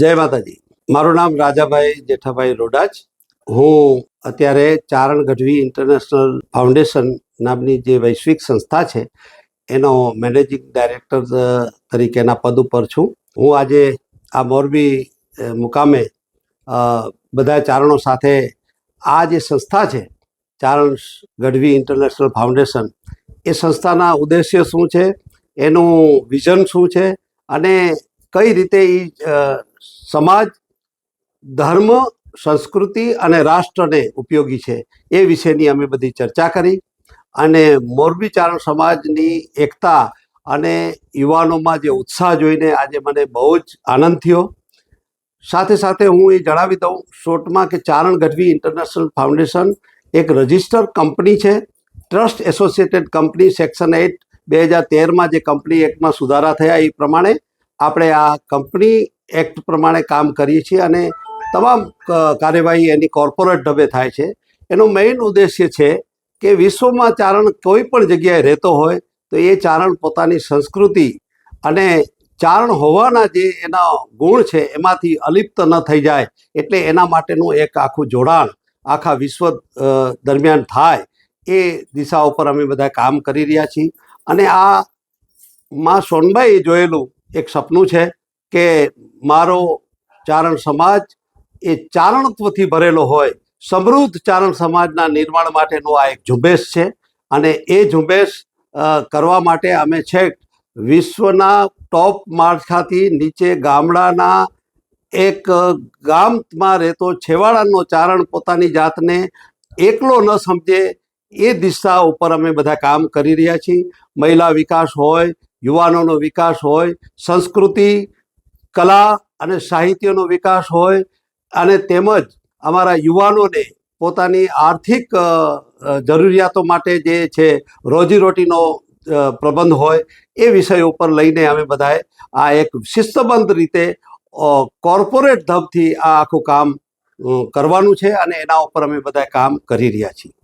જય માતાજી. મારું નામ રાજાભાઈ જેઠાભાઈ રોડાજ હું અત્યારે ચારણ ગઢવી ઇન્ટરનેશનલ ફાઉન્ડેશન નામની જે વૈશ્વિક સંસ્થા છે, એનો મેનેજિંગ ડાયરેક્ટર તરીકેના પદ ઉપર છું. હું આજે આ મોરબી મુકામે બધા ચારણો સાથે આ જે સંસ્થા છે, ચારણ ગઢવી ઇન્ટરનેશનલ ફાઉન્ડેશન, એ સંસ્થાના ઉદ્દેશ્ય શું છે? એનું વિઝન શું છે? અને કઈ રીતે એ સમાજ, ધર્મ, સંસ્કૃતિ અને રાષ્ટ્રને ઉપયોગી છે એ વિશેની અમે બધી ચર્ચા કરી અને મોરબી ચારણ સમાજની એકતા અને યુવાનોમાં જે ઉત્સાહ જોઈને આજે મને બહુ જ આનંદ થયો. સાથે સાથે હું એ જણાવી દઉં, શોર્ટમાં કે ચારણ ગઢવી ઇન્ટરનેશનલ ફાઉન્ડેશન એક રજિસ્ટર કંપની છે. Trust associated company section eight બે હજાર તેરમાં જે કંપની એક્ટમાં સુધારા થયા એ પ્રમાણે આપણે આ કંપની એક્ટ પ્રમાણે કામ કરીએ છીએ અને તમામ કાર્યવાહી એની કોર્પોરેટ ઢબે થાય છે. એનો મેઇન ઉદ્દેશ્ય છે કે વિશ્વમાં ચારણ કોઈ પણ જગ્યાએ રહેતો હોય તો એ ચારણ પોતાની સંસ્કૃતિ અને ચારણ હોવાના જે એના ગુણ છે એમાંથી અલિપ્ત ન થઈ જાય એટલે એના માટેનું એક આખું જોડાણ આખા વિશ્વ દરમિયાન થાય એ દિશા ઉપર અમે બધા કામ કરી રહ્યા છીએ. અને આ માં સોનબાઈએ જોયેલું એક સપનું છે કે મારો ચારણ સમાજ એ ચારણત્વથી ભરેલો હોય, સમૃદ્ધ ચારણ સમાજના નિર્માણ માટેનું આ એક ઝુંબેશ છે અને એ ઝુંબેશ કરવા માટે અમે છેક વિશ્વના ટોપ માળખાથી નીચે ગામડાના એક ગામમાં રહેતો છેવાડાનો ચારણ પોતાની જાતને એકલો ન સમજે એ દિશા ઉપર અમે બધા કામ કરી રહ્યા છીએ. મહિલા વિકાસ હોય, યુવાનોનો વિકાસ હોય, સંસ્કૃતિ કલા અને સાહિત્યનો વિકાસ હોય અને તેમજ અમારા યુવાનોને પોતાની આર્થિક જરૂરિયાતો માટે જે છે રોજીરોટીનો પ્રબંધ હોય એ વિષય ઉપર લઈને અમે બધાએ આ એક શિસ્તબદ્ધ રીતે કોર્પોરેટ ધબથી આ આખું કામ કરવાનું છે અને એના ઉપર અમે બધા કામ કરી રહ્યા છીએ.